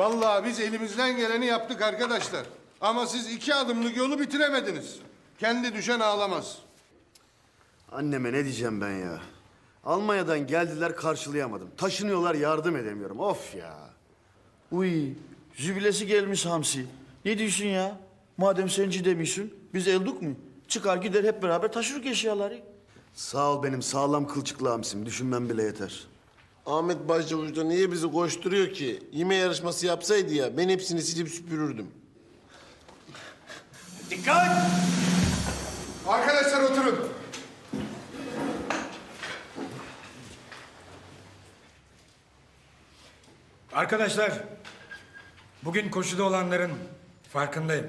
Vallahi biz elimizden geleni yaptık arkadaşlar. Ama siz iki adımlık yolu bitiremediniz. Kendi düşen ağlamaz. Anneme ne diyeceğim ben ya? Almanya'dan geldiler karşılayamadım. Taşınıyorlar yardım edemiyorum. Of ya. Uy, jübilesi gelmiş Hamsi. Ne diyorsun ya? Madem senci demiyorsun, biz elduk mu? Çıkar gider hep beraber taşırık eşyaları. Sağ ol benim sağlam kılçıklı Hamsi'm. Düşünmem bile yeter. Ahmet Başçavuş da niye bizi koşturuyor ki? Yeme yarışması yapsaydı ya ben hepsini silip süpürürdüm. Arkadaşlar oturun. Arkadaşlar, bugün koşuda olanların farkındayım.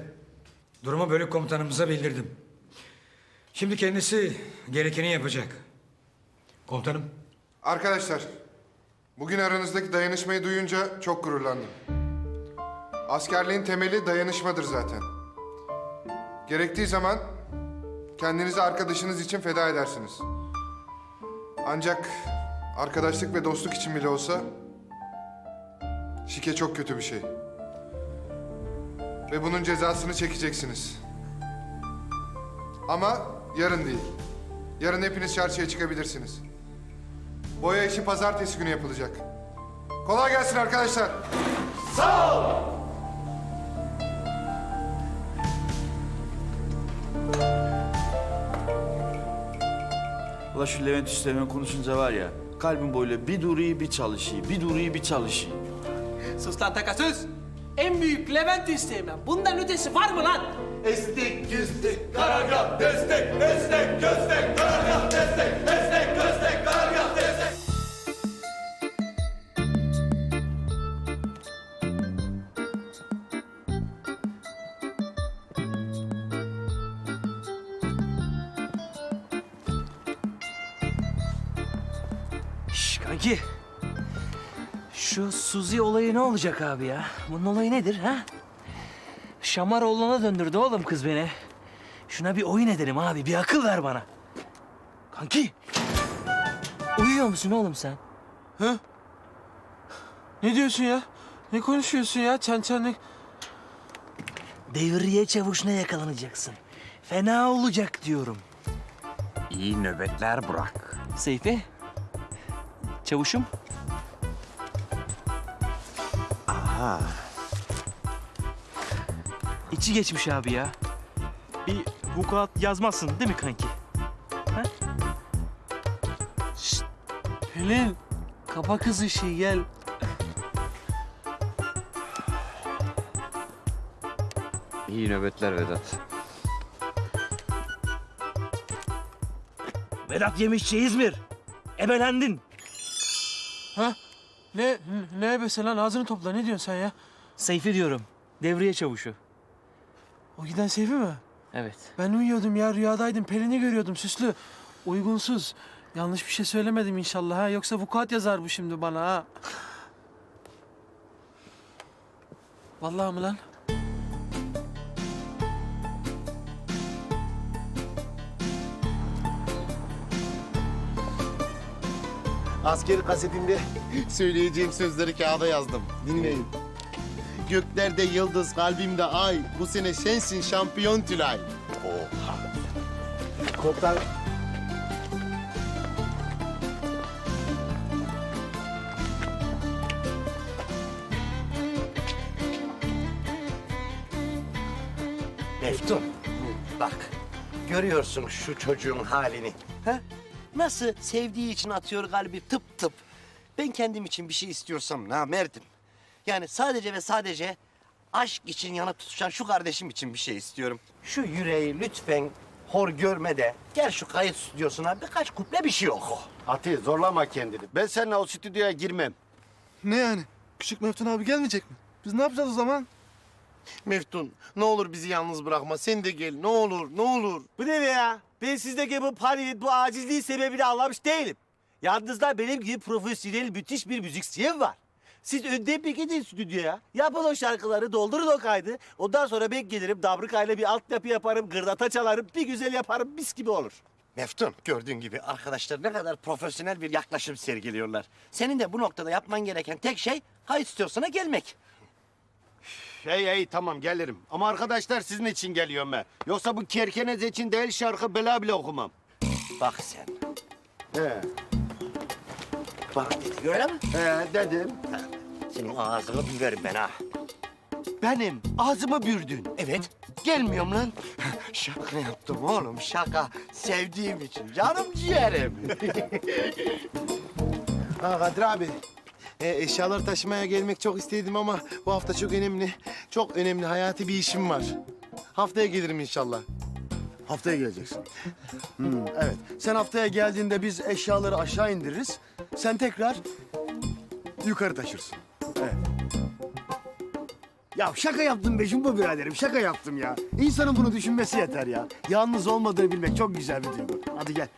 Durumu bölük komutanımıza bildirdim. Şimdi kendisi gerekeni yapacak. Komutanım, Arkadaşlar, bugün aranızdaki dayanışmayı duyunca çok gururlandım. Askerliğin temeli dayanışmadır zaten. Gerektiği zaman kendinizi arkadaşınız için feda edersiniz. Ancak arkadaşlık ve dostluk için bile olsa şike çok kötü bir şey. Ve bunun cezasını çekeceksiniz. Ama yarın değil. Yarın hepiniz çarşıya çıkabilirsiniz. Boya işi pazartesi günü yapılacak. Kolay gelsin arkadaşlar. Ula şu Levent Üsteğmen konuşunca var ya, kalbim böyle bir duruyor bir çalışıyor, bir duruyor bir çalışıyor. Sus lan takasız. En büyük Levent Üsteğmen. Bundan ötesi var mı lan? Estek, güstek, karargah, destek, destek, köstek, karargah, destek, Kanki. Şu Suzi olayı ne olacak abi ya? Bunun olayı nedir ha? Şamaroğlu'na döndürdü oğlum kız beni. Şuna bir oyun edelim abi. Bir akıl ver bana. Kanki. Uyuyor musun oğlum sen? Ne diyorsun ya? Ne konuşuyorsun ya? Çen çen ne? Devriye çavuşuna yakalanacaksın. Fena olacak diyorum. İyi nöbetler Burak. Seyfi. Çavuşum. Aha. İçi geçmiş abi ya. Bir vukuat yazmazsın değil mi kanki? Pelin. Kapa kız işi gel. İyi nöbetler Vedat. Vedat Yemişçi İzmir. Ebelendin. Ha? Ne, ne ebesi lan? Ağzını topla. Ne diyorsun sen ya? Seyfi diyorum. Devriye çavuşu. O giden Seyfi mi? Evet. Ben uyuyordum ya. Rüyadaydım. Pelin'i görüyordum. Süslü. Uygunsuz. Yanlış bir şey söylemedim inşallah ha. Yoksa vukuat yazar bu şimdi bana ha. Vallahi mı lan? Askeri kasetimde söyleyeceğim sözleri kağıda yazdım. Dinleyin. Göklerde yıldız, kalbimde ay. Bu sene sensin şampiyon Tülay. Oha. Komutan. Meftun, bak. Görüyorsun şu çocuğun halini. Ha? Nasıl sevdiği için atıyor kalbi tıp tıp. Ben kendim için bir şey istiyorsam namerdim. Yani sadece ve sadece aşk için yanıp tutuşan şu kardeşim için bir şey istiyorum. Şu yüreği lütfen hor görme de gel şu kayıt stüdyosuna birkaç kuple bir şey oku. Ati zorlama kendini. Ben seninle o stüdyoya girmem. Ne yani? Küçük Meftun abi gelmeyecek mi? Biz ne yapacağız o zaman? Meftun ne olur bizi yalnız bırakma. Sen de gel ne olur ne olur. Ben sizdeki bu paniği, bu acizliği sebebiyle anlamış değilim. Yalnız da benim gibi profesyonel müthiş bir müzisyen var. Siz önden bir gidin stüdyoya. Yapın o şarkıları, doldurun o kaydı. Ondan sonra ben gelirim, Dabrika'yla bir altyapı yaparım, gırdata çalarım, bir güzel yaparım, mis gibi olur. Meftun gördüğün gibi arkadaşlar ne kadar profesyonel bir yaklaşım sergiliyorlar. Senin de bu noktada yapman gereken tek şey kayıt stüdyosuna gelmek. Hey hey tamam gelirim. Ama arkadaşlar sizin için geliyorum ben. Yoksa bu kerkenez için değil şarkı bela bile okumam. Bak sen. He, Bak dedi öyle mi? he dedim. Senin ağzını büverim ben ha. Benim ağzımı bürdün. Evet. Gelmiyorum lan. Şaka yaptım oğlum şaka. Sevdiğim için canım ciğerim. Ha Kadir abi. E, eşyaları taşımaya gelmek çok istedim ama bu hafta çok önemli. Çok önemli hayati bir işim var. Haftaya gelirim inşallah. Haftaya geleceksin. Hmm, evet. Sen haftaya geldiğinde biz eşyaları aşağı indiririz. Sen tekrar yukarı taşırsın. Evet. Ya şaka yaptım be Jumbo biraderim. Şaka yaptım ya. İnsanın bunu düşünmesi yeter ya. Yalnız olmadığını bilmek çok güzel bir duygu. Hadi gel.